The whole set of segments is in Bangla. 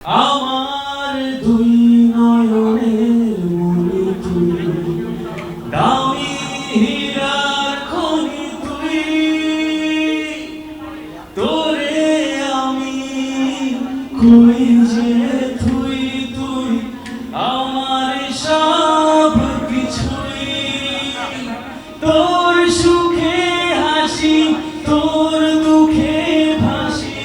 আমার দুই নয়নের মনি তুই দামি হীরার খনি তুই তোরে আমি কই যে তুই তুই, আমার সব কিছুই। তোর সুখে হাসি, তোর দুঃখে ভাসি,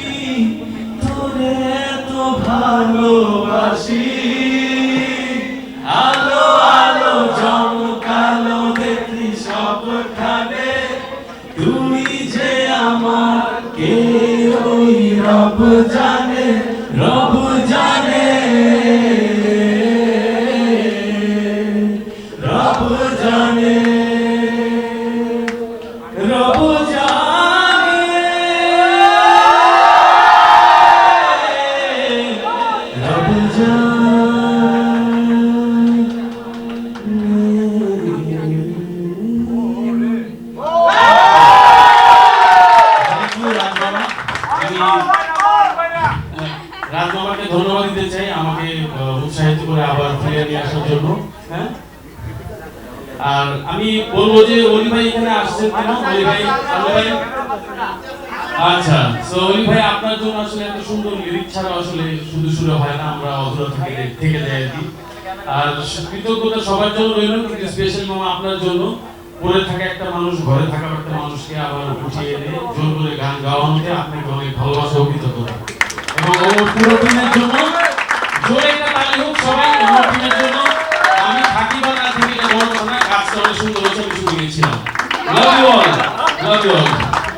তোরে ভালোবাসি। আলো আলো, জমকালো দেখি সবখানে। তুই যে আমার কে ওই রব জানে রব জানে। রব জানে। রব রাজমামাকে ধন্যবাদ দিতে চাই, আমাকে উৎসাহিত করে আবার ফিরে নিয়ে আসার জন্য হ্যাঁ? আর আমি বলব যে অলি ভাই এখানে আসছেন কেন? অলি ভাই ভাই? আচ্ছা অলি ভাই, আপনার জন্য আসলে সুন্দর লিরিক ছাড়া আসলে শুধু শুরু হয় না, আমরা থেকে থেকে যাই আর কি। আর কৃতজ্ঞতা সবার জন্য রইল, কিন্তু স্পেশাল মামা আপনার জন্য। পড়ে থাকা একটা মানুষ, ঘরে থাকা একটা মানুষকে আবার উঠিয়ে এনে জোর করে গান গাওয়ানোতে আপনাকে ভালোবাসা অভিহিত করা। এবং আমার পুরো টিমের জন্য, জোরে একটা তালি হোক সবাই আমার টিমের জন্য আমি থাকি বা না থাকি এটা বড় কথা না কাজটা অনেক সুন্দর হয়েছে আমি শুরু গিয়েছিলাম। Love you all love you all